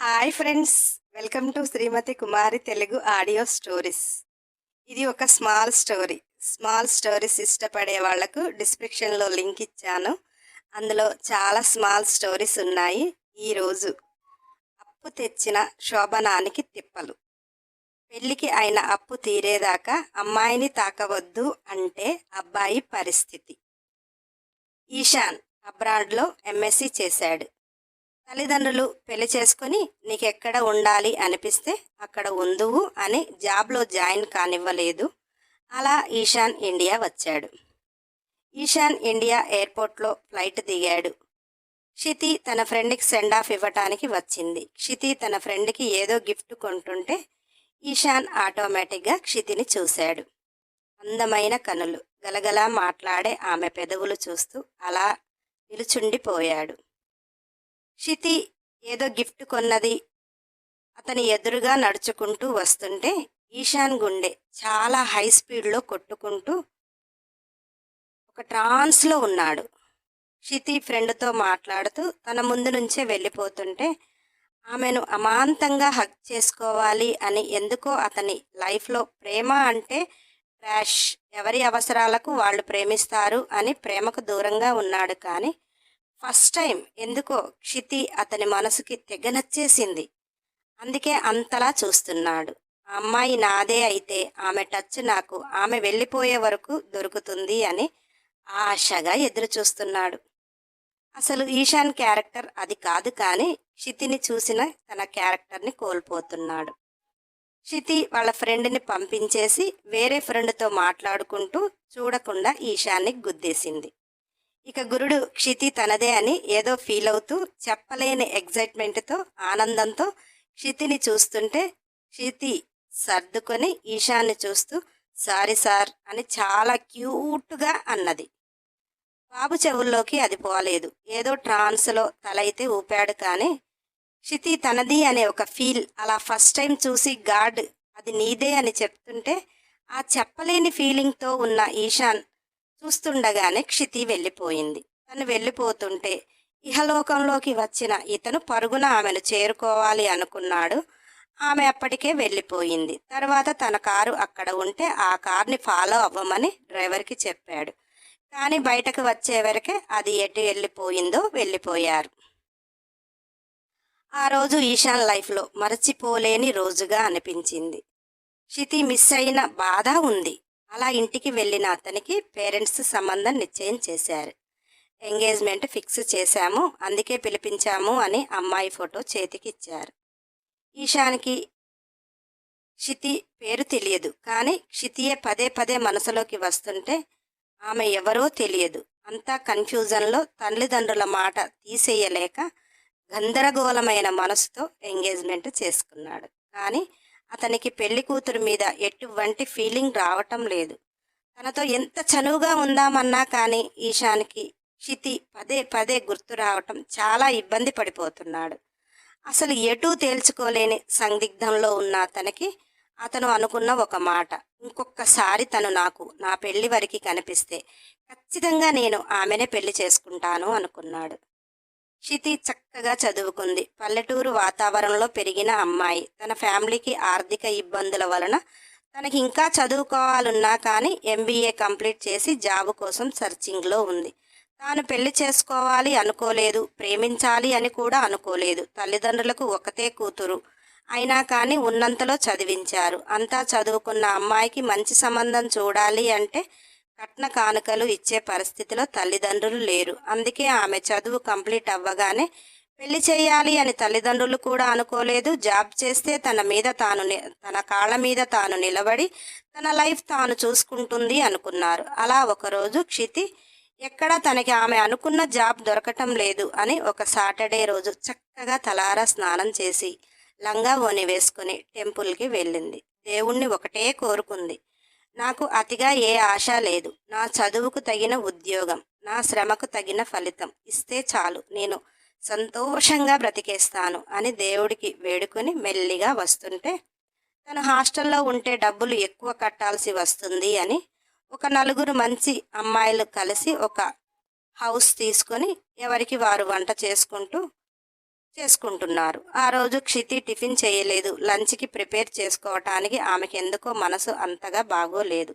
Hi friends welcome to Srimathi Kumari Telugu audio stories. ఇది ఒక small story. Small stories ఇష్టపడే వాళ్ళకు డిస్క్రిప్షన్లో లింక్ ఇచ్చాను. అందులో చాలా స్మాల్ స్టోరీస్ ఉన్నాయి ఈరోజు అప్పు తెచ్చిన శోభనానికి తిప్పలు. పెళ్ళికి అయిన అప్పు తీరేదాకా అమ్మాయిని తాకవద్దు అంటే అబ్బాయి పరిస్థితి. ఈశాన్ అబ్రాడ్లో ఎంఎస్సి చేశాడు. తల్లిదండ్రులు పెళ్ళి చేసుకుని నీకెక్కడ ఉండాలి అనిపిస్తే అక్కడ ఉందువు అని జాబ్లో జాయిన్ కానివ్వలేదు. అలా ఈశాన్ ఇండియా వచ్చాడు. ఈశాన్ ఇండియా ఎయిర్పోర్ట్లో ఫ్లైట్ దిగాడు. క్షితి తన ఫ్రెండ్కి సెండ్ ఆఫ్ ఇవ్వటానికి వచ్చింది. క్షితి తన ఫ్రెండ్కి ఏదో గిఫ్ట్ కొంటుంటే ఈశాన్ ఆటోమేటిక్గా క్షితిని చూశాడు. అందమైన కనులు గలగలా మాట్లాడే ఆమె పెదవులు చూస్తూ అలా నిలుచుండిపోయాడు. క్షితి ఏదో గిఫ్ట్ కొన్నది. అతని ఎదురుగా నడుచుకుంటూ వస్తుంటే ఈశాన్ గుండె చాలా హై స్పీడ్లో కొట్టుకుంటూ ఒక ట్రాన్స్లో ఉన్నాడు. క్షితి ఫ్రెండ్తో మాట్లాడుతూ తన ముందు నుంచే వెళ్ళిపోతుంటే ఆమెను అమాంతంగా హక్ చేసుకోవాలి అని ఎందుకో అతని లైఫ్లో ప్రేమ అంటే ట్రాష్. ఎవరి అవసరాలకు వాళ్ళు ప్రేమిస్తారు అని ప్రేమకు దూరంగా ఉన్నాడు కానీ ఫస్ట్ టైం ఎందుకో క్షితి అతని మనసుకి తెగ నచ్చేసింది. అందుకే అంతలా చూస్తున్నాడు. ఆ అమ్మాయి నాదే అయితే ఆమె టచ్ నాకు ఆమె వెళ్ళిపోయే వరకు దొరుకుతుంది అని ఆశగా ఎదురు చూస్తున్నాడు అసలు ఈశాన్ క్యారెక్టర్ అది కాదు కానీ క్షితిని చూసిన తన క్యారెక్టర్ని కోల్పోతున్నాడు. క్షితి వాళ్ళ ఫ్రెండ్ని పంపించేసి వేరే ఫ్రెండ్తో మాట్లాడుకుంటూ చూడకుండా ఈశాన్ని గుద్దేసింది. ఇక గురుడు క్షితి తనదే అని ఏదో ఫీల్ అవుతూ చెప్పలేని ఎగ్జైట్మెంట్తో ఆనందంతో క్షితిని చూస్తుంటే క్షితి సర్దుకొని ఈశాన్ని చూస్తూ సారీ సార్ అని చాలా క్యూట్గా అన్నది. బాబు చెవుల్లోకి అది పోలేదు. ఏదో ట్రాన్స్లో తలైతే ఊపాడు కానీ క్షితి తనది అనే ఒక ఫీల్ అలా ఫస్ట్ టైం చూసి గాడ్ అది నీదే అని చెప్తుంటే ఆ చెప్పలేని ఫీలింగ్తో ఉన్న ఈశాన్ చూస్తుండగానే క్షితి వెళ్ళిపోయింది. తను వెళ్ళిపోతుంటే ఇహలోకంలోకి వచ్చిన ఇతను పరుగున ఆమెను చేరుకోవాలి అనుకున్నాడు. ఆమె అప్పటికే వెళ్ళిపోయింది. తర్వాత తన కారు అక్కడ ఉంటే ఆ కార్ని ఫాలో అవ్వమని డ్రైవర్కి చెప్పాడు. కానీ బయటకు వచ్చే వరకే అది ఎటు వెళ్ళిపోయిందో వెళ్ళిపోయారు. ఆ రోజు ఈశాన్ లైఫ్లో మరచిపోలేని రోజుగా అనిపించింది. క్షితి మిస్ అయిన బాధ ఉంది. అలా ఇంటికి వెళ్ళిన అతనికి పేరెంట్స్ సంబంధం నిశ్చయం చేశారు. ఎంగేజ్మెంట్ ఫిక్స్ చేశాము అందుకే పిలిపించాము అని అమ్మాయి ఫోటో చేతికి ఇచ్చారు ఈశానికి క్షితి పేరు తెలియదు కానీ క్షితియే పదే పదే మనసులోకి వస్తుంటే ఆమె ఎవరో తెలియదు. అంతా కన్ఫ్యూజన్లో తల్లిదండ్రుల మాట తీసేయలేక గందరగోళమైన మనసుతో ఎంగేజ్మెంట్ చేసుకున్నాడు. కానీ అతనికి పెళ్ళి కూతురు మీద ఎటువంటి ఫీలింగ్ రావటం లేదు. తనతో ఎంత చనువుగా ఉందామన్నా కానీ ఈశానికి క్షితి పదే పదే గుర్తు రావటం చాలా ఇబ్బంది పడిపోతున్నాడు. అసలు ఎటూ తేల్చుకోలేని సందిగ్ధంలో ఉన్న అతనికి అతను అనుకున్న ఒక మాట ఇంకొకసారి తను నాకు నా పెళ్ళి వరకు కనిపిస్తే ఖచ్చితంగా నేను ఆమెనే పెళ్ళి చేసుకుంటాను అనుకున్నాడు. క్షితి చక్కగా చదువుకుంది. పల్లెటూరు వాతావరణంలో పెరిగిన అమ్మాయి. తన ఫ్యామిలీకి ఆర్థిక ఇబ్బందుల వలన తనకి ఇంకా చదువుకోవాలన్నా కానీ ఎంబీఏ కంప్లీట్ చేసి జాబ్ కోసం సర్చింగ్లో ఉంది. తాను పెళ్ళి చేసుకోవాలి అనుకోలేదు ప్రేమించాలి అని కూడా అనుకోలేదు. తల్లిదండ్రులకు ఒకతే కూతురు అయినా కానీ ఉన్నంతలో చదివించారు. అంతా చదువుకున్న అమ్మాయికి మంచి సంబంధం చూడాలి అంటే కట్న కానుకలు ఇచ్చే పరిస్థితిలో తల్లిదండ్రులు లేరు. అందుకే ఆమె చదువు కంప్లీట్ అవ్వగానే పెళ్ళి చేయాలి అని తల్లిదండ్రులు కూడా అనుకోలేదు. జాబ్ చేస్తే తన మీద తాను తన కాళ్ళ మీద తాను నిలబడి తన లైఫ్ తాను చూసుకుంటుంది అనుకున్నారు. అలా ఒకరోజు క్షితి ఎక్కడ తనకి ఆమె అనుకున్న జాబ్ దొరకటం లేదు అని ఒక సాటర్డే రోజు చక్కగా తలారా స్నానం చేసి లంగా ఓని వేసుకుని టెంపుల్కి వెళ్ళింది. దేవుణ్ణి ఒకటే కోరుకుంది. నాకు అతిగా ఏ ఆశ లేదు. నా చదువుకు తగిన ఉద్యోగం నా శ్రమకు తగిన ఫలితం ఇస్తే చాలు. నేను సంతోషంగా బ్రతికేస్తాను అని దేవుడికి వేడుకొని మెల్లిగా వస్తుంటే తను హాస్టల్లో ఉంటే డబ్బులు ఎక్కువ కట్టాల్సి వస్తుంది అని ఒక నలుగురు మంచి అమ్మాయిలు కలిసి ఒక హౌస్ తీసుకొని ఎవరికి వారు వంట చేసుకుంటూ చేసుకుంటున్నారు. ఆ రోజు క్షితి టిఫిన్ చేయలేదు. లంచ్కి ప్రిపేర్ చేసుకోవటానికి ఆమెకి ఎందుకో మనసు అంతగా బాగోలేదు.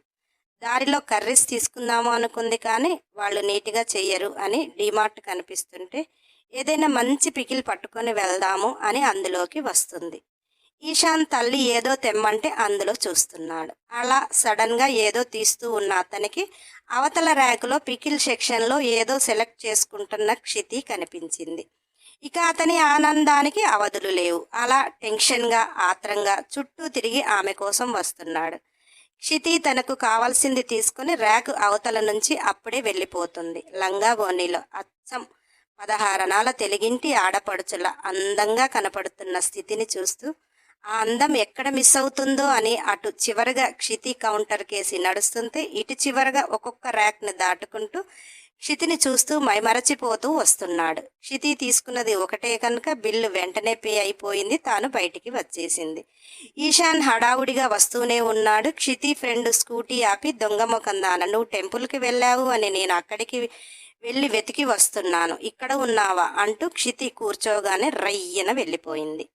దారిలో కర్రీస్ తీసుకుందాము అనుకుంది కానీ వాళ్ళు నీట్గా చెయ్యరు అని డిమార్ట్ కనిపిస్తుంటే ఏదైనా మంచి పికిల్ పట్టుకొని వెళ్దాము అని అందులోకి వస్తుంది. ఈశాన్ తల్లి ఏదో తెమ్మంటే అందులో చూస్తున్నాడు. అలా సడన్గా ఏదో తీస్తూ ఉన్న అతనికి అవతల ర్యాకులో పికిల్ సెక్షన్లో ఏదో సెలెక్ట్ చేసుకుంటున్న క్షితి కనిపించింది. ఇక అతని ఆనందానికి అవధులు లేవు. అలా టెన్షన్గా ఆత్రంగా చుట్టూ తిరిగి ఆమె కోసం వస్తున్నాడు. క్షితి తనకు కావాల్సింది తీసుకుని ర్యాక్ అవతల నుంచి అప్పుడే వెళ్ళిపోతుంది. లంగా బోనీలో అచ్చం పదహారణాల తెలుగింటి ఆడపడుచుల అందంగా కనపడుతున్న స్థితిని చూస్తూ ఆ అందం ఎక్కడ మిస్ అవుతుందో అని అటు చివరగా క్షితి కౌంటర్ కేసి నడుస్తుంటే ఇటు చివరగా ఒక్కొక్క ర్యాక్ని దాటుకుంటూ క్షితిని చూస్తూ మైమరచిపోతూ వస్తున్నాడు. క్షితి తీసుకున్నది ఒకటే కనుక బిల్లు వెంటనే పే అయిపోయింది. తాను బయటికి వచ్చేసింది. ఈశాన్ హడావుడిగా వస్తూనే ఉన్నాడు. క్షితి ఫ్రెండ్ స్కూటీ ఆపి దొంగముఖందాన నువ్వు టెంపుల్కి వెళ్ళావు అని నేను అక్కడికి వెళ్ళి వెతికి వస్తున్నాను. ఇక్కడ ఉన్నావా? అంటూ క్షితి కూర్చోగానే రయ్యన వెళ్ళిపోయింది.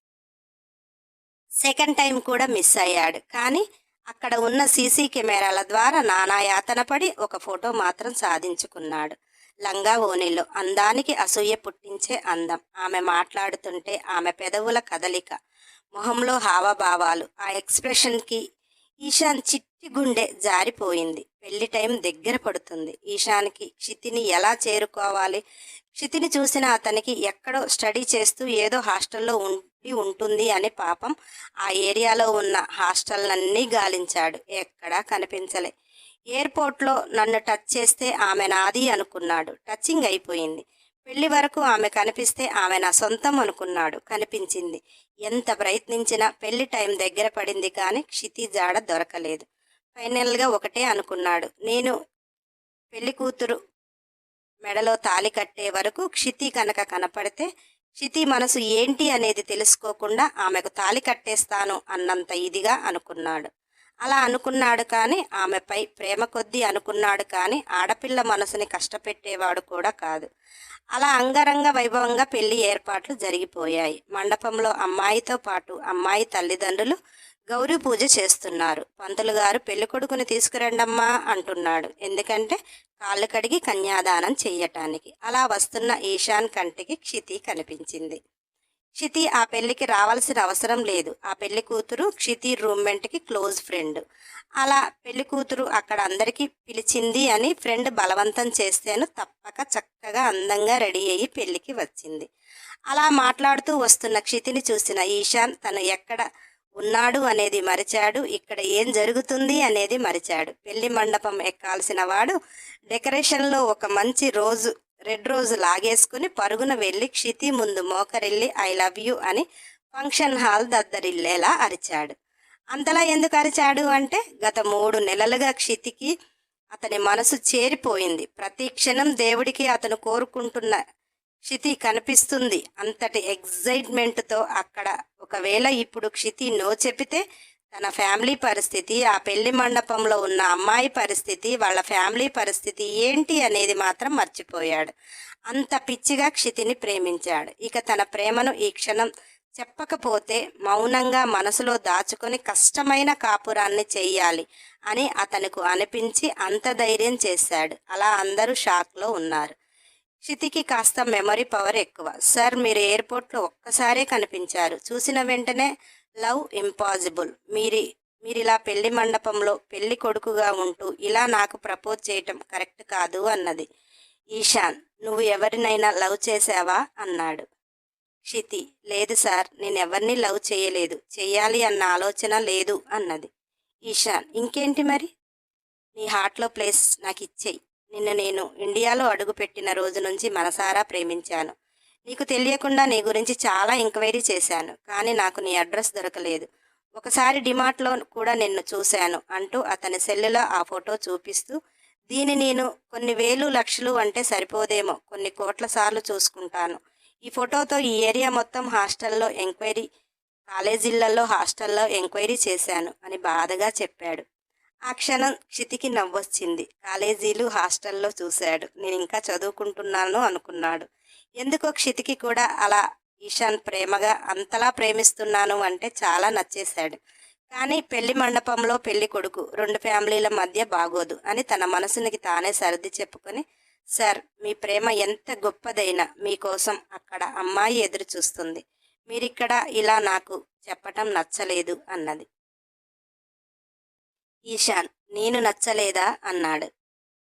సెకండ్ టైం కూడా మిస్ అయ్యాడు. కానీ అక్కడ ఉన్న సీసీ కెమెరాల ద్వారా నానా యాతన పడి ఒక ఫోటో మాత్రం సాధించుకున్నాడు. లంగా ఓణిలో అందానికి అసూయ పుట్టించే అందం. ఆమె మాట్లాడుతుంటే ఆమె పెదవుల కదలిక మొహంలో హావభావాలు ఆ ఎక్స్ప్రెషన్కి ఈశాన్ చిట్టి గుండె జారిపోయింది. పెళ్ళి టైం దగ్గర పడుతుంది. ఈశాన్కి క్షితిని ఎలా చేరుకోవాలి? క్షితిని చూసిన అతనికి ఎక్కడో స్టడీ చేస్తూ ఏదో హాస్టల్లో ఉం ఉంటుంది అని పాపం ఆ ఏరియాలో ఉన్న హాస్టల్నన్నీ గాలించాడు. ఎక్కడా కనిపించలే. ఎయిర్పోర్ట్లో నన్ను టచ్ చేస్తే ఆమె నాది అనుకున్నాడు. టచింగ్ అయిపోయింది. పెళ్ళి వరకు ఆమె కనిపిస్తే ఆమె నా సొంతం అనుకున్నాడు. కనిపించింది. ఎంత ప్రయత్నించినా పెళ్ళి టైం దగ్గర పడింది కానీ క్షితి జాడ దొరకలేదు. ఫైనల్గా ఒకటే అనుకున్నాడు. నేను పెళ్ళి కూతురు మెడలో తాలి కట్టే వరకు క్షితి కనుక కనపడితే క్షితి మనసు ఏంటి అనేది తెలుసుకోకుండా ఆమెకు తాలి కట్టేస్తాను అన్నంత ఇదిగా అనుకున్నాడు. అలా అనుకున్నాడు కానీ ఆమెపై ప్రేమ కొద్దీ అనుకున్నాడు కానీ ఆడపిల్ల మనసుని కష్టపెట్టేవాడు కూడా కాదు. అలా అంగరంగ వైభవంగా పెళ్ళి ఏర్పాట్లు జరిగిపోయాయి. మండపంలో అమ్మాయితో పాటు అమ్మాయి తల్లిదండ్రులు గౌరీ పూజ చేస్తున్నారు. పంతులు గారు పెళ్ళి కొడుకుని తీసుకురండమ్మా అంటున్నాడు. ఎందుకంటే కాళ్ళు కడిగి కన్యాదానం చెయ్యటానికి. అలా వస్తున్న ఈశాన్ కంటికి క్షితి కనిపించింది. క్షితి ఆ పెళ్ళికి రావాల్సిన అవసరం లేదు. ఆ పెళ్ళి కూతురు క్షితి రూమ్మెంట్కి క్లోజ్ ఫ్రెండ్. అలా పెళ్ళి కూతురు అక్కడ అందరికీ పిలిచింది అని ఫ్రెండ్ బలవంతం చేస్తేను తప్పక చక్కగా అందంగా రెడీ అయ్యి పెళ్ళికి వచ్చింది. అలా మాట్లాడుతూ వస్తున్న క్షితిని చూసిన ఈశాన్ తను ఎక్కడ ఉన్నాడు అనేది మరిచాడు. ఇక్కడ ఏం జరుగుతుంది అనేది మరిచాడు. పెళ్ళి మండపం ఎక్కాల్సిన వాడు డెకరేషన్లో ఒక మంచి రోజు రెడ్ రోజు లాగేసుకుని పరుగున వెళ్ళి క్షితి ముందు మోకరిల్లి ఐ లవ్ యూ అని ఫంక్షన్ హాల్ దద్దరిల్లేలా అరిచాడు. అంతలా ఎందుకు అరిచాడు అంటే గత మూడు నెలలుగా క్షితికి అతని మనసు చేరిపోయింది. ప్రతి క్షణం దేవుడికి అతను కోరుకుంటున్న క్షితి కనిపిస్తుంది. అంతటి ఎగ్జైట్మెంట్తో అక్కడ ఒకవేళ ఇప్పుడు క్షితి నో చెప్పితే తన ఫ్యామిలీ పరిస్థితి ఆ పెళ్ళి మండపంలో ఉన్న అమ్మాయి పరిస్థితి వాళ్ళ ఫ్యామిలీ పరిస్థితి ఏంటి అనేది మాత్రం మర్చిపోయాడు. అంత పిచ్చిగా క్షితిని ప్రేమించాడు. ఇక తన ప్రేమను ఈ క్షణం చెప్పకపోతే మౌనంగా మనసులో దాచుకొని కష్టమైన కాపురాన్ని చెయ్యాలి అని అతనుకు అనిపించి అంత ధైర్యం చేశాడు. అలా అందరూ షాక్లో ఉన్నారు. క్షితికి కాస్త మెమరీ పవర్ ఎక్కువ. సార్ మీరు ఎయిర్పోర్ట్లో ఒక్కసారే కనిపించారు. చూసిన వెంటనే లవ్ ఇంపాసిబుల్. మీరి మీరు ఇలా పెళ్ళి మండపంలో పెళ్ళి కొడుకుగా ఉంటూ ఇలా నాకు ప్రపోజ్ చేయటం కరెక్ట్ కాదు అన్నది. ఈశాన్ నువ్వు ఎవరినైనా లవ్ చేసావా అన్నాడు. క్షితి లేదు సార్ నేను ఎవరిని లవ్ చేయలేదు. చెయ్యాలి అన్న ఆలోచన లేదు అన్నది. ఈశాన్ ఇంకేంటి మరి? నీ హార్ట్లో ప్లేస్ నాకు ఇచ్చేయి నిన్ను నేను ఇండియాలో అడుగుపెట్టిన రోజు నుంచి మనసారా ప్రేమించాను. నీకు తెలియకుండా నీ గురించి చాలా ఎంక్వైరీ చేశాను కానీ నాకు నీ అడ్రస్ దొరకలేదు. ఒకసారి డిమార్ట్లో కూడా నిన్ను చూశాను అంటూ అతని సెల్లులో ఆ ఫోటో చూపిస్తూ దీని నేను కొన్ని వేలు లక్షలు అంటే సరిపోదేమో కొన్ని కోట్ల సార్లు చూసుకుంటాను. ఈ ఫోటోతో ఈ ఏరియా మొత్తం హాస్టల్లో ఎంక్వైరీ కాలేజీలలో హాస్టల్లో ఎంక్వైరీ చేశాను అని బాధగా చెప్పాడు. ఆ క్షణం క్షితికి నవ్వొచ్చింది. కాలేజీలు హాస్టల్లో చూశాడు. నేను ఇంకా చదువుకుంటున్నాను అనుకున్నాడు. ఎందుకో క్షితికి కూడా అలా ఈశాన్ ప్రేమగా అంతలా ప్రేమిస్తున్నాను అంటే చాలా నచ్చేశాడు. కానీ పెళ్ళి మండపంలో పెళ్ళి కొడుకు రెండు ఫ్యామిలీల మధ్య బాగోదు అని తన మనసునికి తానే సర్ది చెప్పుకొని సార్ మీ ప్రేమ ఎంత గొప్పదైనా మీకోసం అక్కడ అమ్మాయి ఎదురు చూస్తుంది మీరిక్కడ ఇలా నాకు చెప్పటం నచ్చలేదు అన్నది. ఈశాన్ నేను నచ్చలేదా? అన్నాడు.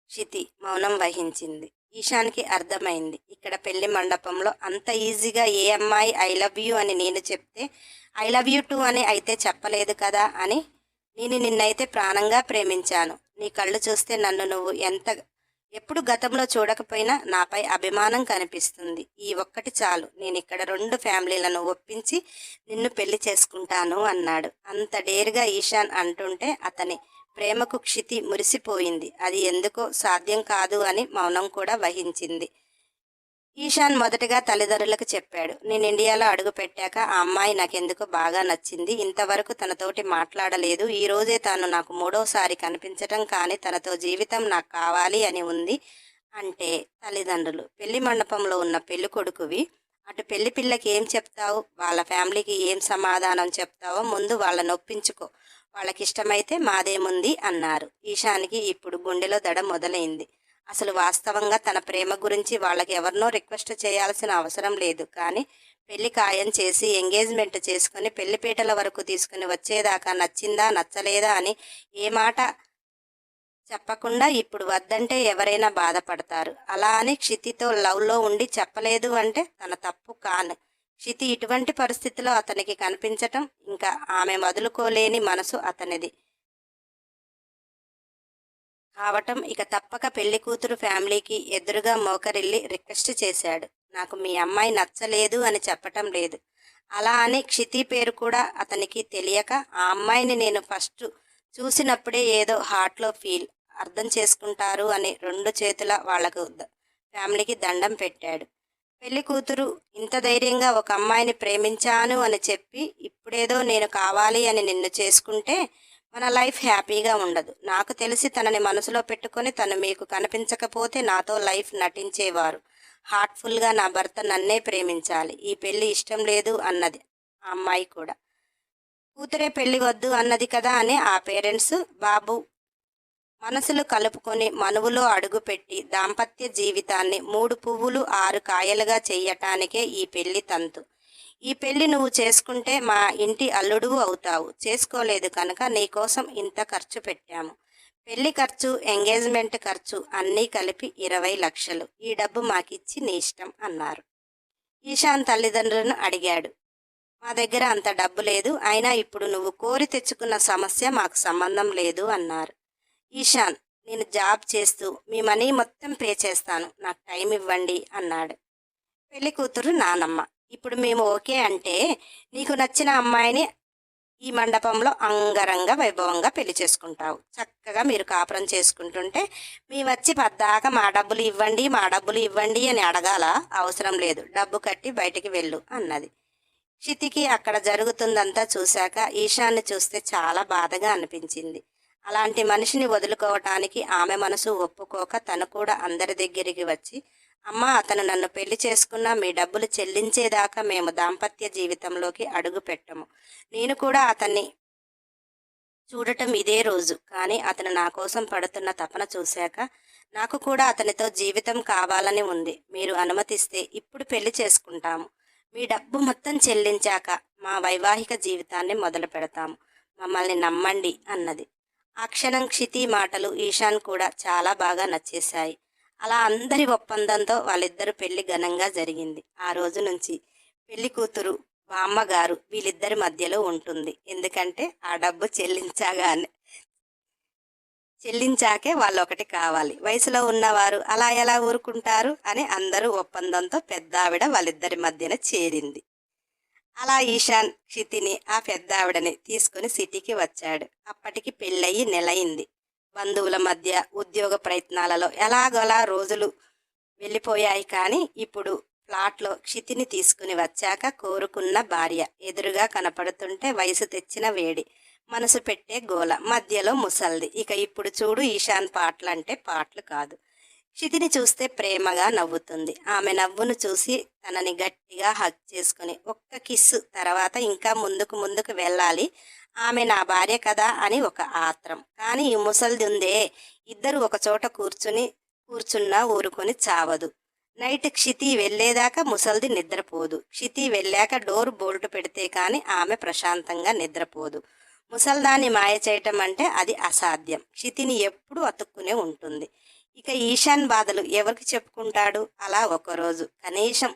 క్షితి మౌనం వహించింది. ఈశాన్కి అర్థమైంది. ఇక్కడ పెళ్ళి మండపంలో అంత ఈజీగా ఏ అమ్మాయి ఐ లవ్ యూ అని నేను చెప్తే ఐ లవ్ యూ టూ అని అయితే చెప్పలేదు కదా అని నేను నిన్నైతే ప్రాణంగా ప్రేమించాను. నీ కళ్ళు చూస్తే నన్ను నువ్వు ఎంత ఎప్పుడు గతంలో చూడకపోయినా నాపై అభిమానం కనిపిస్తుంది. ఈ ఒక్కటి చాలు. నేను ఇక్కడ రెండు ఫ్యామిలీలను ఒప్పించి నిన్ను పెళ్ళి చేసుకుంటాను అన్నాడు. అంత డేరుగా ఈశాన్ అంటుంటే అతని ప్రేమకు క్షితి మురిసిపోయింది. అది ఎందుకో సాధ్యం కాదు అని మౌనం కూడా వహించింది. ఈశాన్ మొదటగా తల్లిదండ్రులకు చెప్పాడు. నేను ఇండియాలో అడుగు పెట్టాక ఆ అమ్మాయి నాకెందుకు బాగా నచ్చింది. ఇంతవరకు తనతోటి మాట్లాడలేదు. ఈ రోజే తాను నాకు మూడోసారి కనిపించటం కానీ తనతో జీవితం నాకు కావాలి అని ఉంది అంటే తల్లిదండ్రులు. పెళ్ళి మండపంలో ఉన్న పెళ్ళి కొడుకువి అటు పెళ్ళి పిల్లకి ఏం చెప్తావు? వాళ్ళ ఫ్యామిలీకి ఏం సమాధానం చెప్తావో ముందు వాళ్ళని ఒప్పించుకో. వాళ్ళకి ఇష్టమైతే మాదేముంది? అన్నారు. ఈశానికి ఇప్పుడు గుండెలో దడ మొదలైంది. అసలు వాస్తవంగా తన ప్రేమ గురించి వాళ్ళకి ఎవరినో రిక్వెస్ట్ చేయాల్సిన అవసరం లేదు. కానీ పెళ్ళి ఖాయం చేసి ఎంగేజ్మెంట్ చేసుకుని పెళ్ళిపీటల వరకు తీసుకుని వచ్చేదాకా నచ్చిందా నచ్చలేదా అని ఏ మాట చెప్పకుండా ఇప్పుడు వద్దంటే ఎవరైనా బాధపడతారు. అలా అని క్షితితో లవ్లో ఉండి చెప్పలేదు అంటే తన తప్పు కాను. క్షితి ఇటువంటి పరిస్థితిలో అతనికి కనిపించటం ఇంకా ఆమె వదులుకోలేని మనసు అతనిది. కావటం ఇక తప్పక పెళ్ళి కూతురు ఫ్యామిలీకి ఎదురుగా మోకరిల్లి రిక్వెస్ట్ చేశాడు. నాకు మీ అమ్మాయి నచ్చలేదు అని చెప్పటం లేదు. అలా అని క్షితి పేరు కూడా అతనికి తెలియక ఆ అమ్మాయిని నేను ఫస్ట్ చూసినప్పుడే ఏదో హార్ట్లో ఫీల్ అర్థం చేసుకుంటారు అని రెండు చేతుల వాళ్ళకు ఫ్యామిలీకి దండం పెట్టాడు. పెళ్ళి కూతురు ఇంత ధైర్యంగా ఒక అమ్మాయిని ప్రేమించాను అని చెప్పి ఇప్పుడేదో నేను కావాలి అని నిన్ను చేసుకుంటే మన లైఫ్ హ్యాపీగా ఉండదు. నాకు తెలిసి తనని మనసులో పెట్టుకొని తను మీకు కనిపించకపోతే నాతో లైఫ్ నటించేవారు. హార్ట్ఫుల్గా నా భర్త నన్నే ప్రేమించాలి. ఈ పెళ్ళి ఇష్టం లేదు అన్నది. ఆ అమ్మాయి కూడా. కూతురే పెళ్ళి వద్దు అన్నది కదా అని ఆ పేరెంట్స్ బాబు మనసులు కలుపుకొని మనువులో అడుగుపెట్టి దాంపత్య జీవితాన్ని మూడు పువ్వులు ఆరు కాయలుగా చెయ్యటానికే ఈ పెళ్ళి తంతు. ఈ పెళ్ళి నువ్వు చేసుకుంటే మా ఇంటి అల్లుడు అవుతావు. చేసుకోలేదు కనుక నీకోసం ఇంత ఖర్చు పెట్టాము. పెళ్ళి ఖర్చు ఎంగేజ్మెంట్ ఖర్చు అన్నీ కలిపి ఇరవై లక్షలు. ఈ డబ్బు మాకిచ్చి నీ ఇష్టం అన్నారు. ఈశాన్ తల్లిదండ్రులను అడిగాడు. మా దగ్గర అంత డబ్బు లేదు అయినా ఇప్పుడు నువ్వు కోరి తెచ్చుకున్న సమస్య మాకు సంబంధం లేదు అన్నారు. ఈశాన్ నేను జాబ్ చేస్తూ మీ మనీ మొత్తం పే చేస్తాను. నాకు టైం ఇవ్వండి అన్నాడు. పెళ్ళి కూతురు నానమ్మ. ఇప్పుడు మేము ఓకే అంటే నీకు నచ్చిన అమ్మాయిని ఈ మండపంలో అంగరంగ వైభవంగా పెళ్ళి చేసుకుంటావు. చక్కగా మీరు కాపురం చేసుకుంటుంటే మీ వచ్చి పద్దాక మా డబ్బులు ఇవ్వండి మా డబ్బులు ఇవ్వండి అని అడగాల అవసరం లేదు. డబ్బు కట్టి బయటికి వెళ్ళు అన్నది. క్షితికి అక్కడ జరుగుతుందంతా చూశాక ఈశాన్ని చూస్తే చాలా బాధగా అనిపించింది. అలాంటి మనిషిని వదులుకోవటానికి ఆమె మనసు ఒప్పుకోక తను కూడా అందరి దగ్గరికి వచ్చి అమ్మ అతను నన్ను పెళ్ళి చేసుకున్నా మీ డబ్బులు చెల్లించేదాకా మేము దాంపత్య జీవితంలోకి అడుగు పెట్టము. నేను కూడా అతన్ని చూడటం ఇదే రోజు. కానీ అతను నా కోసం పడుతున్న తపన చూశాక నాకు కూడా అతనితో జీవితం కావాలని ఉంది. మీరు అనుమతిస్తే ఇప్పుడు పెళ్ళి చేసుకుంటాము. మీ డబ్బు మొత్తం చెల్లించాక మా వైవాహిక జీవితాన్ని మొదలు పెడతాము. మమ్మల్ని నమ్మండి అన్నది. ఆ క్షణం క్షితి మాటలు ఈశాన్ కూడా చాలా బాగా నచ్చేశాయి. అలా అందరి ఒప్పందంతో వాళ్ళిద్దరు పెళ్ళి ఘనంగా జరిగింది. ఆ రోజు నుంచి పెళ్ళి కూతురు బామ్మగారు వీళ్ళిద్దరి మధ్యలో ఉంటుంది. ఎందుకంటే ఆ డబ్బు చెల్లించగానే చెల్లించాకే వాళ్ళు ఒకటి కావాలి. వయసులో ఉన్నవారు అలా ఎలా ఊరుకుంటారు అని అందరూ ఒప్పందంతో పెద్ద ఆవిడ వాళ్ళిద్దరి మధ్యన చేరింది. అలా ఈశాన్ క్షితిని ఆ పెద్ద ఆవిడని తీసుకుని సిటీకి వచ్చాడు. అప్పటికి పెళ్ళయి నెలయింది. బంధువుల మధ్య ఉద్యోగ ప్రయత్నాలలో ఎలాగోలా రోజులు వెళ్ళిపోయాయి కానీ ఇప్పుడు ప్లాట్లో క్షితిని తీసుకుని వచ్చాక కోరుకున్న భార్య ఎదురుగా కనపడుతుంటే వయసు తెచ్చిన వేడి మనసు పెట్టే గోల మధ్యలో ముసల్ది. ఇక ఇప్పుడు చూడు ఈశాన్ పాటలు అంటే పాటలు కాదు. క్షితిని చూస్తే ప్రేమగా నవ్వుతుంది. ఆమె నవ్వును చూసి తనని గట్టిగా హగ్ చేసుకుని ఒక్క కిస్సు తర్వాత ఇంకా ముందుకు ముందుకు వెళ్ళాలి. ఆమె నా భార్య కదా అని ఒక ఆత్రం. కానీ ఈ ముసలిది ఉందే ఇద్దరు ఒక చోట కూర్చుని కూర్చున్నా ఊరుకొని చావదు. నైట్ క్షితి వెళ్ళేదాకా ముసల్ది నిద్రపోదు. క్షితి వెళ్ళాక డోర్ బోల్ట్ పెడితే కాని ఆమె ప్రశాంతంగా నిద్రపోదు. ముసల్దాన్ని మాయ చేయటం అంటే అది అసాధ్యం. క్షితిని ఎప్పుడూ అతుక్కునే ఉంటుంది. ఇక ఈశాన్ బాధలు ఎవరికి చెప్పుకుంటాడు? అలా ఒకరోజు. కనీసం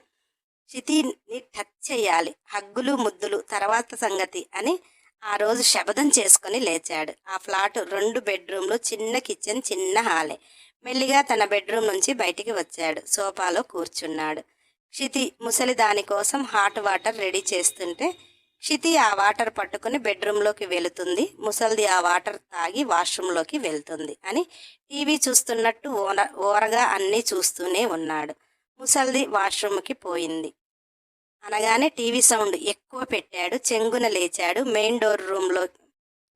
క్షితిని టచ్ చేయాలి. హగ్గులు ముద్దులు తర్వాత సంగతి అని ఆ రోజు శపథం చేసుకుని లేచాడు. ఆ ఫ్లాట్ రెండు బెడ్రూమ్లు చిన్న కిచెన్ చిన్న హాలే. మెల్లిగా తన బెడ్రూమ్ నుంచి బయటికి వచ్చాడు. సోఫాలో కూర్చున్నాడు. క్షితి ముసలి దానికోసం హాట్ వాటర్ రెడీ చేస్తుంటే క్షితి ఆ వాటర్ పట్టుకుని బెడ్రూమ్లోకి వెళుతుంది. ముసలిది ఆ వాటర్ తాగి వాష్రూమ్లోకి వెళ్తుంది అని టీవీ చూస్తున్నట్టు ఓర ఓరగా అన్నీ చూస్తూనే ఉన్నాడు. ముసలిది వాష్రూమ్కి పోయింది. అనగానే టీవీ సౌండ్ ఎక్కువ పెట్టాడు చెంగున లేచాడు మెయిన్ డోర్ రూమ్లో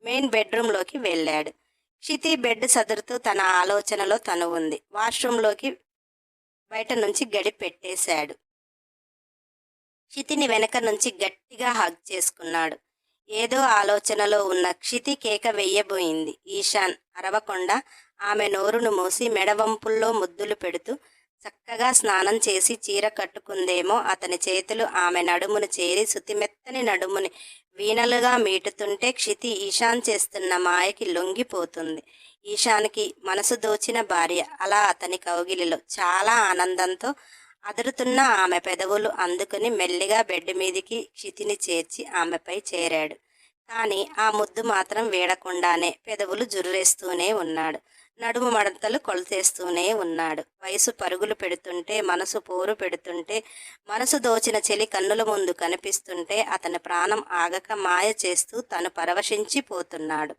మెయిన్ బెడ్రూమ్లోకి వెళ్ళాడు. క్షితి బెడ్ సదురుతూ తన ఆలోచనలో తను ఉంది. వాష్రూమ్లోకి బయట నుంచి గడి పెట్టేశాడు. క్షితిని వెనక నుంచి గట్టిగా హగ్ చేసుకున్నాడు. ఏదో ఆలోచనలో ఉన్న క్షితి కేక వెయ్యబోయింది ఈశాన్ అరవకుండా ఆమె నోరును మూసి మెడవంపుల్లో ముద్దులు పెడుతూ చక్కగా స్నానం చేసి చీర కట్టుకుందేమో అతని చేతులు ఆమె నడుమును చేరి సుతిమెత్తని నడుముని వీణలుగా మీటుతుంటే క్షితి ఈశాన్ చేస్తున్న మాయకి లొంగిపోతుంది. ఈశాన్కి మనసు దోచిన భార్య. అలా అతని కౌగిలిలో చాలా ఆనందంతో అదురుతున్న ఆమె పెదవులు అందుకుని మెల్లిగా బెడ్ మీదికి క్షితిని చేర్చి ఆమెపై చేరాడు. కానీ ఆ ముద్దు మాత్రం వీడకుండానే పెదవులు జుర్రేస్తూనే ఉన్నాడు. నడుము మడతలు కొలతేస్తూనే ఉన్నాడు. వయసు పరుగులు పెడుతుంటే మనసు పోరు పెడుతుంటే మనసు దోచిన చెలి కన్నుల ముందు కనిపిస్తుంటే అతని ప్రాణం ఆగక మాయ చేస్తూ తను పరవశించిపోతున్నాడు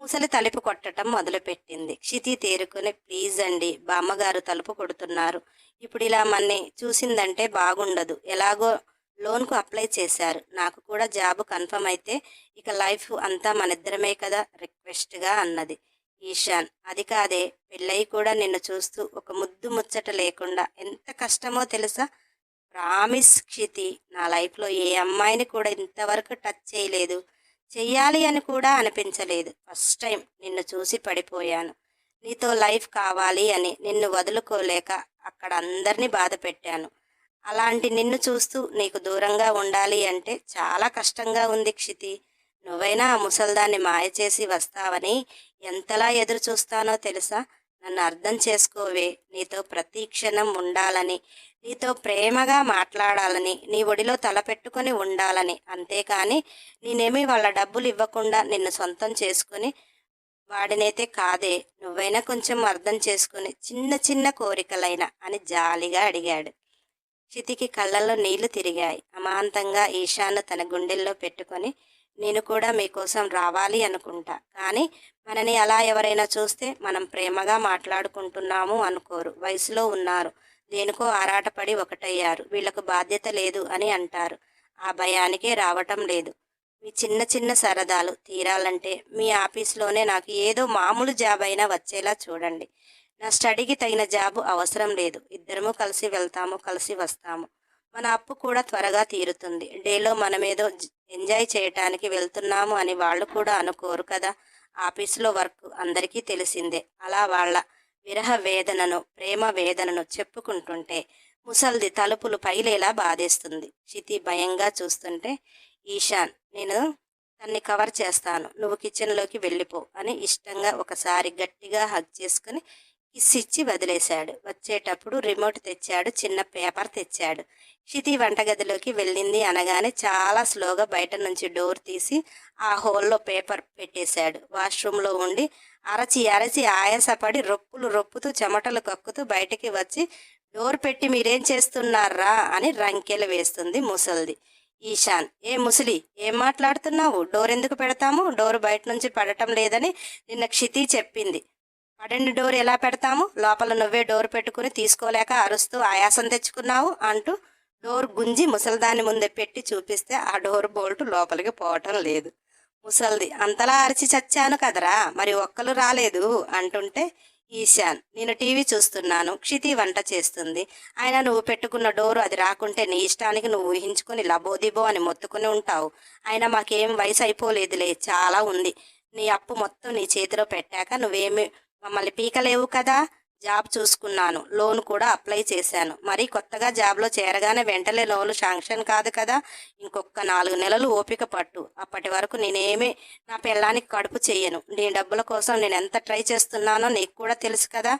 ముసలి తలుపు కొట్టడం మొదలుపెట్టింది. క్షితి తేరుకుని ప్లీజ్ అండి బామ్మగారు తలుపు కొడుతున్నారు. ఇప్పుడు ఇలా మన్ని చూసిందంటే బాగుండదు. ఎలాగో లోన్కు అప్లై చేశారు. నాకు కూడా జాబ్ కన్ఫర్మ్ అయితే ఇక లైఫ్ అంతా మనిద్దరమే కదా? రిక్వెస్ట్గా అన్నది. ఈశాన్. అది కాదే పెళ్ళయి కూడా నిన్ను చూస్తూ ఒక ముద్దు ముచ్చట లేకుండా ఎంత కష్టమో తెలుసా? ప్రామిస్ క్షితి నా లైఫ్లో ఏ అమ్మాయిని కూడా ఇంతవరకు టచ్ చేయలేదు. చెయ్యాలి అని కూడా అనిపించలేదు. ఫస్ట్ టైం నిన్ను చూసి పడిపోయాను. నీతో లైఫ్ కావాలి అని నిన్ను వదులుకోలేక అక్కడ అందరినీ బాధ పెట్టాను. అలాంటి నిన్ను చూస్తూ నీకు దూరంగా ఉండాలి అంటే చాలా కష్టంగా ఉంది క్షితి. నువ్వైనా ఆ ముసల్దాన్ని మాయ చేసి వస్తావని ఎంతలా ఎదురు చూస్తానో తెలుసా? నన్ను అర్థం చేసుకోవే. నీతో ప్రతి క్షణం ఉండాలని నీతో ప్రేమగా మాట్లాడాలని నీ ఒడిలో తలపెట్టుకొని ఉండాలని. అంతేకాని నేనేమి వాళ్ళ డబ్బులు ఇవ్వకుండా నిన్ను సొంతం చేసుకుని వాడినైతే కాదే. నువ్వైనా కొంచెం అర్థం చేసుకుని చిన్న చిన్న కోరికలైనా అని జాలిగా అడిగాడు. చితికి కళ్ళల్లో నీళ్ళు తిరిగాయి. అమాంతంగా ఈశాను తన గుండెల్లో పెట్టుకొని నేను కూడా మీకోసం రావాలి అనుకుంటా. కానీ మనని అలా ఎవరైనా చూస్తే మనం ప్రేమగా మాట్లాడుకుంటున్నాము అనుకోరు. వయసులో ఉన్నారు. దేనికో ఆరాటపడి ఒకటయ్యారు. వీళ్ళకు బాధ్యత లేదు అని అంటారు. ఆ భయానికే రావటం లేదు. మీ చిన్న చిన్న సరదాలు తీరాలంటే మీ ఆఫీస్లోనే నాకు ఏదో మామూలు జాబ్ అయినా వచ్చేలా చూడండి. నా స్టడీకి తగిన జాబు అవసరం లేదు. ఇద్దరము కలిసి వెళ్తాము కలిసి వస్తాము. మన అప్పు కూడా త్వరగా తీరుతుంది. డేలో మనమేదో ఎంజాయ్ చేయటానికి వెళ్తున్నాము అని వాళ్ళు కూడా అనుకోరు కదా. ఆఫీసులో వర్క్ అందరికీ తెలిసిందే. అలా వాళ్ళ విరహ వేదనను ప్రేమ వేదనను చెప్పుకుంటుంటే ముసల్ది తలుపులు పైలేలా బాధేస్తుంది. చితి భయంగా చూస్తుంటే ఈశాన్ నేను తన్ని కవర్ చేస్తాను. నువ్వు కిచెన్లోకి వెళ్ళిపో అని ఇష్టంగా ఒకసారి గట్టిగా హగ్ చేసుకుని కిస్ ఇచ్చి వదిలేశాడు. వచ్చేటప్పుడు రిమోట్ తెచ్చాడు చిన్న పేపర్ తెచ్చాడు. క్షితి వంటగదిలోకి వెళ్ళింది అనగానే చాలా స్లోగా బయట నుంచి డోర్ తీసి ఆ హోల్లో పేపర్ పెట్టేశాడు. వాష్రూమ్లో ఉండి అరచి అరచి ఆయాసపడి రొప్పులు రొప్పుతూ చెమటలు కక్కుతూ బయటికి వచ్చి డోర్ పెట్టి మీరేం చేస్తున్నారా? అని రంకెలు వేస్తుంది ముసల్ది. ఈశాన్ ఏ ముసలి ఏం మాట్లాడుతున్నావు? డోర్ ఎందుకు పెడతాము? డోర్ బయట నుంచి పడటం లేదని నిన్న క్షితి చెప్పింది. పడండి డోర్ ఎలా పెడతాము? లోపల నువ్వే డోర్ పెట్టుకుని తీసుకోలేక అరుస్తూ ఆయాసం తెచ్చుకున్నావు అంటూ డోర్ గుంజి ముసల్దాని ముందే పెట్టి చూపిస్తే ఆ డోర్ బోల్ట్ లోపలికి పోవటం లేదు. ముసల్ది అంతలా అరిచి చచ్చాను కదరా మరి ఒక్కలు రాలేదు అంటుంటే ఈశాన్ నేను టీవీ చూస్తున్నాను క్షితి వంట చేస్తుంది. అయినా నువ్వు పెట్టుకున్న డోరు అది రాకుంటే నీ ఇష్టానికి నువ్వు ఊహించుకుని లబోదిబో అని మొత్తుకుని ఉంటావు. అయినా మాకేం వయసు అయిపోలేదులే చాలా ఉంది. నీ అప్పు మొత్తం నీ చేతిలో పెట్టాక నువ్వేమి మమ్మల్ని పీకలేవు కదా. జాబ్ చూసుకున్నాను. లోన్ కూడా అప్లై చేశాను. మరి కొత్తగా జాబ్లో చేరగానే వెంటనే లోన్ శాంక్షన్ కాదు కదా. ఇంకొక నాలుగు నెలలు ఓపిక పట్టు. అప్పటి వరకు నేనేమి నా పిల్లానికి కడుపు చేయను నీ డబ్బుల కోసం నేను ఎంత ట్రై చేస్తున్నానో నీకు కూడా తెలుసు కదా.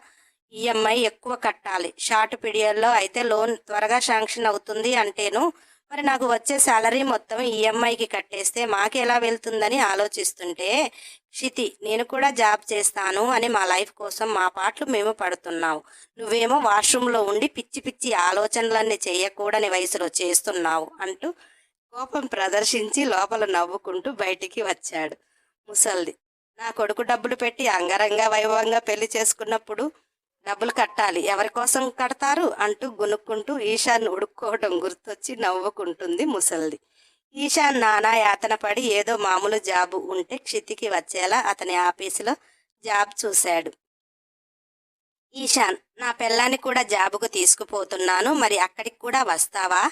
ఈఎంఐ ఎక్కువ కట్టాలి. షార్ట్ పీరియడ్లో అయితే లోన్ త్వరగా శాంక్షన్ అవుతుంది అంటేను మరి నాకు వచ్చే శాలరీ మొత్తం ఈఎంఐకి కట్టేస్తే మాకు ఎలా వెళ్తుందని ఆలోచిస్తుంటే క్షితి నేను కూడా జాబ్ చేస్తాను అని మా లైఫ్ కోసం మా పాటలు మేము పడుతున్నాము నువ్వేమో వాష్రూమ్లో ఉండి పిచ్చి పిచ్చి ఆలోచనలన్నీ చేయకూడని వయసులో చేస్తున్నావు అంటూ కోపం ప్రదర్శించి లోపల నవ్వుకుంటూ బయటికి వచ్చాడు ముసల్ది. నా కొడుకు డబ్బులు పెట్టి అంగరంగ వైభవంగా పెళ్ళి చేసుకున్నప్పుడు డబ్బులు కట్టాలి ఎవరి కోసం కడతారు అంటూ గునుక్కుంటూ ఈశాన్ ఉడుక్కోవడం గుర్తొచ్చి నవ్వుకుంటుంది ముసల్ది. ఈశాన్ నానా యాతన పడి ఏదో మామూలు జాబు ఉంటే క్షితికి వచ్చేలా అతని ఆఫీసులో జాబ్ చూశాడు. ఈశాన్ నా పిల్లాన్ని కూడా జాబుకు తీసుకుపోతున్నాను మరి అక్కడికి కూడా వస్తావా?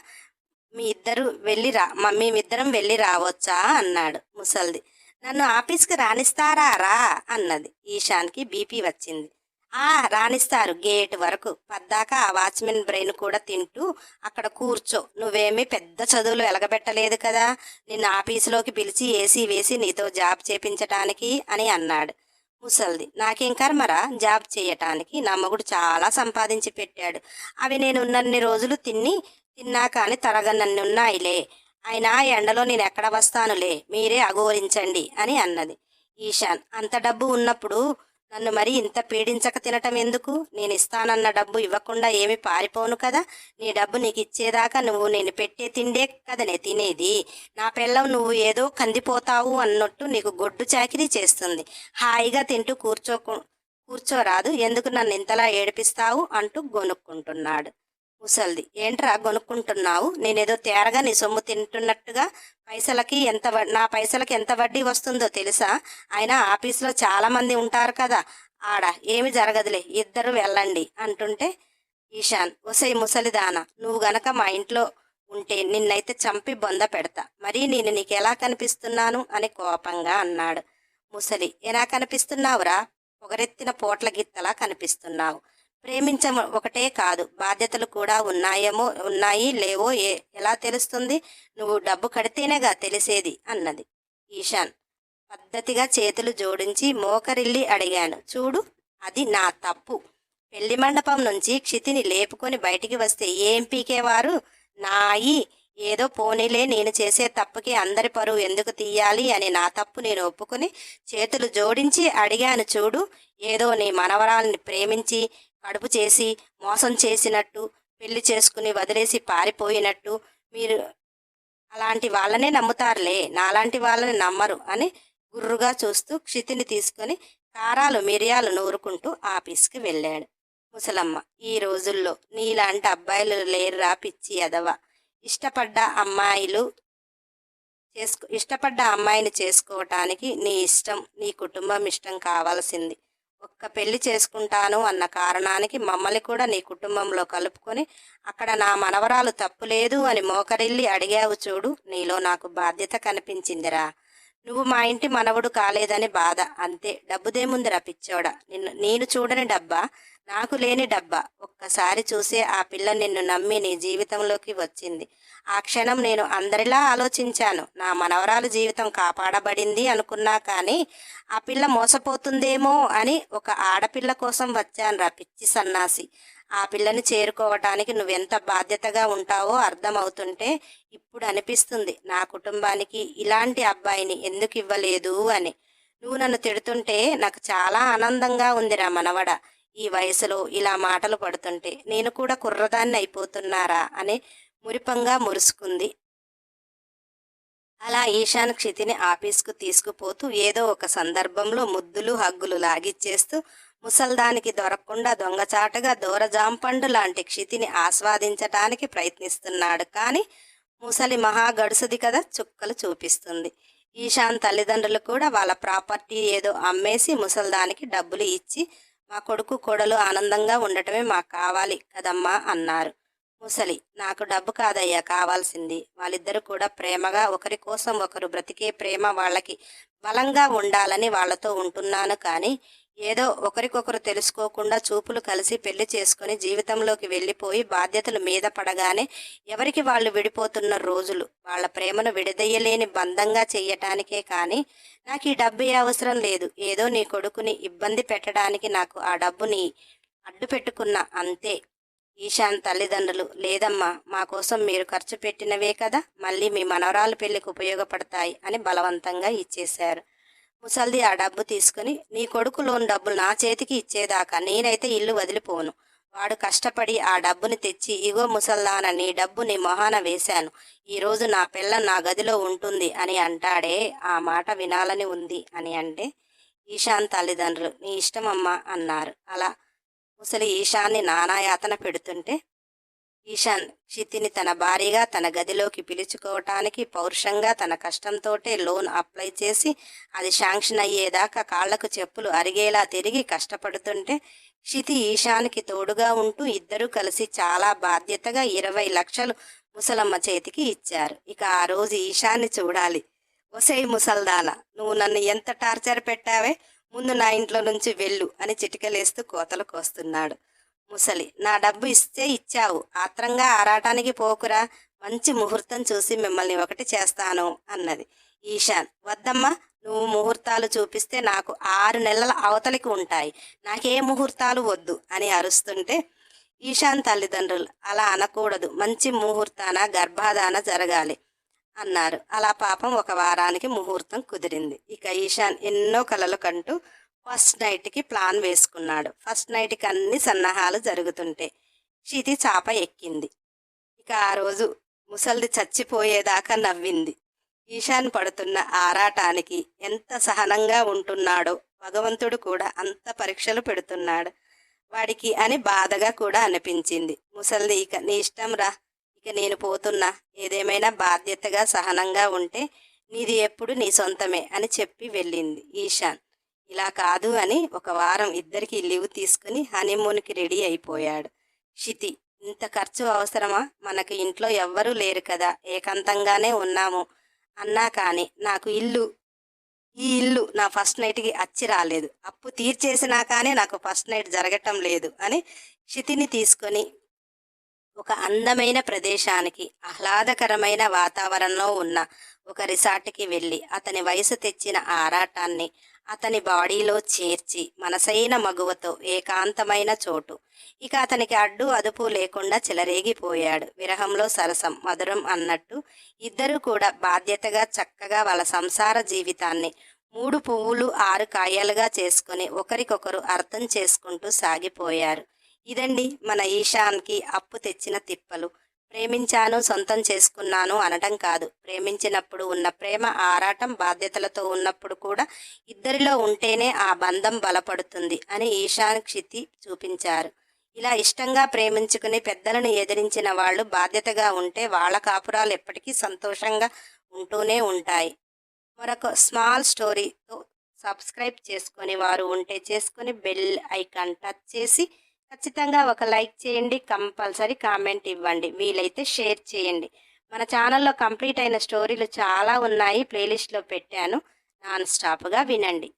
మీ ఇద్దరు వెళ్ళి రా మమ్మీ ఇద్దరం వెళ్ళి రావచ్చా? అన్నాడు ముసల్ది. నన్ను ఆఫీస్కి రాణిస్తారా రా అన్నది. ఈశాన్కి బీపీ వచ్చింది. ఆ రాణిస్తారు. గేట్ వరకు. పద్దాక ఆ వాచ్మెన్ బ్రెయిన్ కూడా తింటూ అక్కడ కూర్చో. నువ్వేమీ పెద్ద చదువులు వెలగబెట్టలేదు కదా. నిన్ను ఆఫీసులోకి పిలిచి ఏసీ వేసి నీతో జాబ్ చేపించటానికి అని అన్నాడు. ముసల్ది నాకేం కర్మరా? జాబ్ చేయటానికి. నా మొగుడు చాలా సంపాదించి పెట్టాడు. అవి నేను ఉన్నన్ని రోజులు తిని తిన్నా కానీ తరగనన్నున్నాయిలే. అయినా ఎండలో నేను ఎక్కడ వస్తానులే? మీరే అఘోరించండి అని అన్నది. ఈశాన్ అంత డబ్బు ఉన్నప్పుడు నన్ను మరి ఇంత పీడించక తినటం ఎందుకు? నేను ఇస్తానన్న డబ్బు ఇవ్వకుండా ఏమి పారిపోను కదా? నీ డబ్బు నీకు ఇచ్చేదాకా నువ్వు నేను పెట్టే తిండే కదనే తినేది. నా పిల్లం నువ్వు ఏదో కందిపోతావు అన్నట్టు నీకు గొడ్డు చాకిరీ చేస్తుంది. హాయిగా తింటూ కూర్చో కూర్చోరాదు. ఎందుకు నన్ను ఇంతలా ఏడిపిస్తావు? అంటూ గొనుక్కుంటున్నాడు. ముసల్ది ఏంట్రా కొనుక్కుంటున్నావు నేనేదో తేరగా నీ సొమ్ము తింటున్నట్టుగా పైసలకి ఎంత నా పైసలకి ఎంత వడ్డీ వస్తుందో తెలుసా? అయినా ఆఫీస్లో చాలా మంది ఉంటారు కదా. ఆడ ఏమి జరగదులే ఇద్దరు వెళ్ళండి అంటుంటే ఈశాన్. ఒసై ముసలిదాన నువ్వు గనక మా ఇంట్లో ఉంటే నిన్నైతే చంపి బొంద పెడతా. మరి నేను నీకు ఎలా కనిపిస్తున్నాను? అని కోపంగా అన్నాడు ముసలి. ఎలా కనిపిస్తున్నావురా? పొగరెత్తిన పోట్ల గిత్తలా కనిపిస్తున్నావు. ప్రేమించ ఒకటే కాదు. బాధ్యతలు కూడా ఉన్నాయేమో ఉన్నాయి లేవో ఏ ఎలా తెలుస్తుంది? నువ్వు డబ్బు కడితేనేగా తెలిసేది అన్నది ఈశాన్. పద్ధతిగా చేతులు జోడించి మోకరిల్లి అడిగాను. చూడు అది నా తప్పు. పెళ్ళి మండపం నుంచి క్షితిని లేపుకొని బయటికి వస్తే ఏం పీకేవారు? నాయి ఏదో పోనీలే నేను చేసే తప్పుకి అందరి పరువు ఎందుకు తీయాలి అని నా తప్పు నేను ఒప్పుకొని చేతులు జోడించి అడిగాను. చూడు ఏదో నీ మనవరాల్ని ప్రేమించి కడుపు చేసి మోసం చేసినట్టు పెళ్ళి చేసుకుని వదిలేసి పారిపోయినట్టు మీరు అలాంటి వాళ్ళనే నమ్ముతారులే. నాలాంటి వాళ్ళని నమ్మరు అని గుర్రుగా చూస్తూ క్షితిని తీసుకొని కారాలు మిరియాలు నూరుకుంటూ ఆఫీస్కి వెళ్ళాడు. ముసలమ్మ ఈ రోజుల్లో నీలాంటి అబ్బాయిలు లేరురా పిచ్చి ఎదవ ఇష్టపడ్డ అమ్మాయిలు చేసుకో ఇష్టపడ్డ అమ్మాయిని చేసుకోవటానికి నీ ఇష్టం నీ కుటుంబం ఇష్టం కావాల్సింది. ఒక్క పెళ్ళి చేసుకుంటాను అన్న కారణానికి మమ్మల్ని కూడా నీ కుటుంబంలో కలుపుకొని అక్కడ నా మనవరాలు తప్పులేదు అని మోకరిల్లి అడిగావు చూడు నీలో నాకు బాధ్యత కనిపించిందిరా. నువ్వు మా ఇంటి మనవడు కాలేదని బాధ అంతే. డబ్బుదేముందిరా పిచ్చోడా? నిన్ను నేను చూడని డబ్బా? నాకు లేని డబ్బా. ఒక్కసారి చూసే ఆ పిల్ల నిన్ను నమ్మి నీ జీవితంలోకి వచ్చింది. ఆ క్షణం నేను అందరిలా ఆలోచించాను. నా మనవరాలు జీవితం కాపాడబడింది అనుకున్నా కానీ ఆ పిల్ల మోసపోతుందేమో అని ఒక ఆడపిల్ల కోసం వచ్చాను రా పిచ్చి సన్నాసి. ఆ పిల్లని చేరుకోవటానికి నువ్వెంత బాధ్యతగా ఉంటావో అర్థమవుతుంటే ఇప్పుడు అనిపిస్తుంది. నా కుటుంబానికి ఇలాంటి అబ్బాయిని ఎందుకు ఇవ్వలేదు అని. నువ్వు నన్ను తిడుతుంటే నాకు చాలా ఆనందంగా ఉందిరా మనవడ. ఈ వయసులో ఇలా మాటలు పడుతుంటే నేను కూడా కుర్రదాన్ని అయిపోతున్నారా అని మురిపంగా మురుసుకుంది. అలా ఈశాన్ క్షితిని ఆఫీస్కు తీసుకుపోతూ ఏదో ఒక సందర్భంలో ముద్దులు హగ్గులు లాగిచ్చేస్తూ ముసల్దానికి దొరకకుండా దొంగచాటుగా దూరజాంపండు లాంటి క్షితిని ఆస్వాదించటానికి ప్రయత్నిస్తున్నాడు కానీ ముసలి మహా గడుసుది కదా చుక్కలు చూపిస్తుంది. ఈశాన్ తల్లిదండ్రులు కూడా వాళ్ళ ప్రాపర్టీ ఏదో అమ్మేసి ముసల్దానికి డబ్బులు ఇచ్చి మా కొడుకు కోడలు ఆనందంగా ఉండటమే మాకు కావాలి కదమ్మా అన్నారు. ముసలి నాకు డబ్బు కాదయ్యా కావాల్సింది. వాళ్ళిద్దరూ కూడా ప్రేమగా ఒకరి కోసం ఒకరు బ్రతికే ప్రేమ వాళ్ళకి బలంగా ఉండాలని వాళ్ళతో ఉంటున్నాను కానీ ఏదో ఒకరికొకరు తెలుసుకోకుండా చూపులు కలిసి పెళ్ళి చేసుకుని జీవితంలోకి వెళ్ళిపోయి బాధ్యతలు మీద పడగానే ఎవరికి వాళ్ళు విడిపోతున్న రోజులు వాళ్ళ ప్రేమను విడదయ్యలేని బంధంగా చెయ్యటానికే కానీ నాకు ఈ డబ్బు ఏ అవసరం లేదు ఏదో నీ కొడుకుని ఇబ్బంది పెట్టడానికి నాకు ఆ డబ్బుని అడ్డు పెట్టుకున్నా అంతే. ఈశాన్ తల్లిదండ్రులు లేదమ్మా మా కోసం మీరు ఖర్చు పెట్టినవే కదా మళ్ళీ మీ మనవరాలు పెళ్ళికి ఉపయోగపడతాయి అని బలవంతంగా ఇచ్చేశారు. ముసల్ది ఆ డబ్బు తీసుకుని నీ కొడుకు లోన్ డబ్బులు నా చేతికి ఇచ్చేదాకా నేనైతే ఇల్లు వదిలిపోను వాడు కష్టపడి ఆ డబ్బుని తెచ్చి ఇగో ముసల్దాన నీ డబ్బు నీ మొహాన వేశాను. ఈరోజు నా పిల్ల నా గదిలో ఉంటుంది అని అంటాడే ఆ మాట వినాలని ఉంది అని అంటే ఈశాన్ తల్లిదండ్రులు నీ ఇష్టమమ్మా అన్నారు. అలా ముసలి ఈశాన్ని నానాయాతన పెడుతుంటే ఈశాన్ క్షితిని తన భార్యగా తన గదిలోకి పిలుచుకోవటానికి పౌరుషంగా తన కష్టంతోటే లోన్ అప్లై చేసి అది శాంక్షన్ అయ్యేదాకా కాళ్ళకు చెప్పులు అరిగేలా తిరిగి కష్టపడుతుంటే క్షితి ఈశాన్కి తోడుగా ఉంటూ ఇద్దరూ కలిసి చాలా బాధ్యతగా ఇరవై లక్షలు ముసలమ్మ చేతికి ఇచ్చారు. ఇక ఆ రోజు ఈశాన్ని చూడాలి. ఒసై ముసల్దాన నువ్వు నన్ను ఎంత టార్చర్ పెట్టావే? ముందు నా ఇంట్లో నుంచి వెళ్ళు అని చిటికలేస్తూ కోతలు కోస్తున్నాడు. ముసలి నా డబ్బు ఇస్తే ఇచ్చావు. ఆత్రంగా ఆరాటానికి పోకురా. మంచి ముహూర్తం చూసి మిమ్మల్ని ఒకటి చేస్తాను అన్నది ఈశాన్. వద్దమ్మా నువ్వు ముహూర్తాలు చూపిస్తే నాకు ఆరు నెలల అవతలికి ఉంటాయి. నాకే ముహూర్తాలు వద్దు అని అరుస్తుంటే ఈశాన్ తల్లిదండ్రులు అలా అనకూడదు. మంచి ముహూర్తాన గర్భాధాన జరగాలి అన్నారు. అలా పాపం ఒక వారానికి ముహూర్తం కుదిరింది. ఇక ఈశాన్ ఎన్నో కలలు కంటూ ఫస్ట్ నైట్కి ప్లాన్ వేసుకున్నాడు. ఫస్ట్ నైట్కి అన్ని సన్నాహాలు జరుగుతుంటే క్షితి చాప ఎక్కింది. ఇక ఆ రోజు ముసల్ది చచ్చిపోయేదాకా నవ్వింది. ఈశాన్ పడుతున్న ఆరాటానికి ఎంత సహనంగా ఉంటున్నాడో భగవంతుడు కూడా అంత పరీక్షలు పెడుతున్నాడు. వాడికి అని బాధగా కూడా అనిపించింది. ముసల్ది ఇక నీ ఇష్టం రా. ఇక నేను పోతున్నా. ఏదేమైనా బాధ్యతగా సహనంగా ఉంటే నీది ఎప్పుడు నీ సొంతమే అని చెప్పి వెళ్ళింది ఈశాన్. ఇలా కాదు అని ఒక వారం ఇద్దరికి లీవ్ తీసుకుని హనీమూన్కి రెడీ అయిపోయాడు. క్షితి ఇంత ఖర్చు అవసరమా? మనకు ఇంట్లో ఎవ్వరూ లేరు కదా ఏకాంతంగానే ఉన్నాము. అన్నా కానీ నాకు ఇల్లు ఈ ఇల్లు నా ఫస్ట్ నైట్కి అచ్చి రాలేదు. అప్పు తీర్చేసినా కానీ నాకు ఫస్ట్ నైట్ జరగటం లేదు అని క్షితిని తీసుకొని ఒక అందమైన ప్రదేశానికి ఆహ్లాదకరమైన వాతావరణంలో ఉన్న ఒక రిసార్ట్కి వెళ్ళి అతని వయసు తెచ్చిన ఆరాటాన్ని అతని బాడీలో చేర్చి మనసైన మగువతో ఏకాంతమైన చోటు. ఇక అతనికి అడ్డు అదుపు లేకుండా చెలరేగిపోయాడు. విరహంలో సరసం మధురం అన్నట్టు ఇద్దరు కూడా బాధ్యతగా చక్కగా వాళ్ళ సంసార జీవితాన్ని మూడు పువ్వులు ఆరు కాయలుగా చేసుకుని ఒకరికొకరు అర్థం చేసుకుంటూ సాగిపోయారు. ఇదండి మన ఈశాన్కి అప్పు తెచ్చిన తిప్పలు. ప్రేమించాను సొంతం చేసుకున్నాను అనటం కాదు. ప్రేమించినప్పుడు ఉన్న ప్రేమ ఆరాటం బాధ్యతలతో ఉన్నప్పుడు కూడా ఇద్దరిలో ఉంటేనే ఆ బంధం బలపడుతుంది అని ఈశాన్ క్షితి చూపించారు. ఇలా ఇష్టంగా ప్రేమించుకుని పెద్దలను ఎదిరించిన వాళ్ళు బాధ్యతగా ఉంటే వాళ్ళ కాపురాలు ఎప్పటికీ సంతోషంగా ఉంటూనే ఉంటాయి. మరొక స్మాల్ స్టోరీతో సబ్స్క్రైబ్ చేసుకొని వారు ఉంటే చేసుకొని బెల్ ఐకాన్ టచ్ చేసి ఖచ్చితంగా ఒక లైక్ చేయండి కంపల్సరీ కామెంట్ ఇవ్వండి. వీలైతే షేర్ చేయండి. మన ఛానల్లో కంప్లీట్ అయిన స్టోరీలు చాలా ఉన్నాయి. ప్లేలిస్ట్లో పెట్టాను. నాన్ స్టాప్గా వినండి.